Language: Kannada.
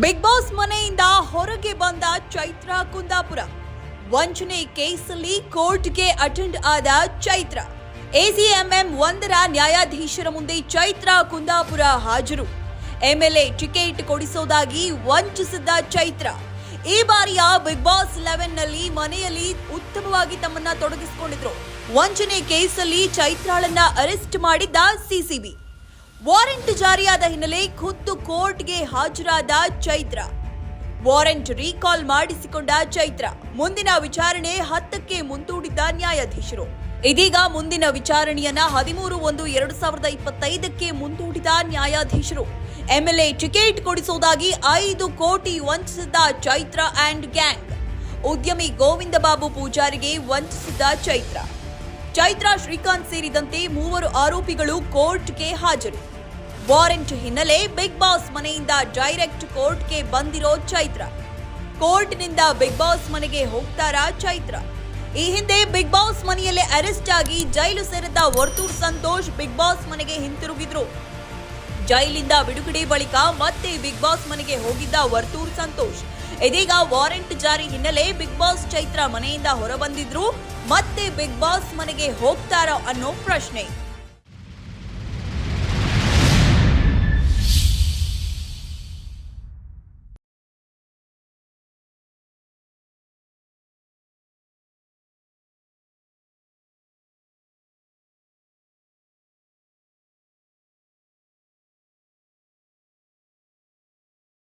ಬಿಗ್ ಬಾಸ್ ಮನೆಯಿಂದ ಹೊರಗೆ ಬಂದ ಚೈತ್ರ ಕುಂದಾಪುರ. ವಂಚನೆ ಕೇಸಲ್ಲಿ ಕೋರ್ಟ್ಗೆ ಅಟೆಂಡ್ ಆದ ಚೈತ್ರ. ಎಸಿಎಂಎಂ ಒಂದರ ನ್ಯಾಯಾಧೀಶರ ಮುಂದೆ ಚೈತ್ರ ಕುಂದಾಪುರ ಹಾಜರು. ಎಂಎಲ್ಎ ಟಿಕೆಟ್ ಕೊಡಿಸೋದಾಗಿ ವಂಚಿಸಿದ್ದ ಚೈತ್ರ. ಈ ಬಾರಿಯ ಬಿಗ್ ಬಾಸ್ ಲೆವೆನ್ನಲ್ಲಿ ಮನೆಯಲ್ಲಿ ಉತ್ತಮವಾಗಿ ತಮ್ಮನ್ನ ತೊಡಗಿಸಿಕೊಂಡಿದ್ರು. ವಂಚನೆ ಕೇಸಲ್ಲಿ ಚೈತ್ರಾಳನ್ನ ಅರೆಸ್ಟ್ ಮಾಡಿದ್ದ ಸಿಸಿಬಿ ವಾರೆಂಟ್ ಜಾರಿಯಾದ ಹಿನ್ನೆಲೆ ಖುದ್ದು ಕೋರ್ಟ್ಗೆ ಹಾಜರಾದ ಚೈತ್ರ. ವಾರೆಂಟ್ ರೀಕಾಲ್ ಮಾಡಿಸಿಕೊಂಡ ಚೈತ್ರ. ಮುಂದಿನ ವಿಚಾರಣೆ ಹತ್ತಕ್ಕೆ ಮುಂದೂಡಿದ್ದ ನ್ಯಾಯಾಧೀಶರು. ಇದೀಗ ಮುಂದಿನ ವಿಚಾರಣೆಯನ್ನ ಹದಿಮೂರು ಒಂದು ಎರಡು ಸಾವಿರದ ಇಪ್ಪತ್ತೈದಕ್ಕೆ ಮುಂದೂಡಿದ ನ್ಯಾಯಾಧೀಶರು. ಎಂಎಲ್ಎ ಟಿಕೆಟ್ ಕೊಡಿಸುವುದಾಗಿ ಐದು ಕೋಟಿ ವಂಚಿಸಿದ್ದ ಚೈತ್ರ ಅಂಡ್ ಗ್ಯಾಂಗ್. ಉದ್ಯಮಿ ಗೋವಿಂದ ಬಾಬು ಪೂಜಾರಿಗೆ ವಂಚಿಸಿದ್ದ ಚೈತ್ರ. ಚೈತ್ರ ಶ್ರೀಕಾಂತ್ ಸೇರಿದಂತೆ ಮೂವರು ಆರೋಪಿಗಳು ಕೋರ್ಟ್ಗೆ ಹಾಜರು. ವಾರೆಂಟ್ ಹಿನ್ನೆಲೆ ಬಿಗ್ ಬಾಸ್ ಮನೆಯಿಂದ ಡೈರೆಕ್ಟ್ ಕೋರ್ಟ್ಗೆ ಬಂದಿರೋ ಚೈತ್ರ. ಕೋರ್ಟ್ನಿಂದ ಬಿಗ್ ಬಾಸ್ ಮನೆಗೆ ಹೋಗ್ತಾರಾ ಚೈತ್ರ. ಈ ಹಿಂದೆ ಬಿಗ್ ಬಾಸ್ ಮನೆಯಲ್ಲೇ ಅರೆಸ್ಟ್ ಆಗಿ ಜೈಲು ಸೇರಿದ್ದ ವರ್ತೂರ್ ಸಂತೋಷ್ ಬಿಗ್ ಬಾಸ್ ಮನೆಗೆ ಹಿಂತಿರುಗಿದ್ರು. ಜೈಲಿಂದ ಬಿಡುಗಡೆ ಬಳಿಕ ಮತ್ತೆ ಬಿಗ್ ಬಾಸ್ ಮನೆಗೆ ಹೋಗಿದ್ದ ವರ್ತೂರ್ ಸಂತೋಷ್. ಇದೀಗ ವಾರೆಂಟ್ ಜಾರಿ ಹಿನ್ನೆಲೆ ಬಿಗ್ ಬಾಸ್ ಚೈತ್ರ ಮನೆಯಿಂದ ಹೊರಬಂದಿದ್ರು. ಮತ್ತೆ ಬಿಗ್ ಬಾಸ್ ಮನೆಗೆ ಹೋಗ್ತಾರೋ ಅನ್ನೋ ಪ್ರಶ್ನೆ.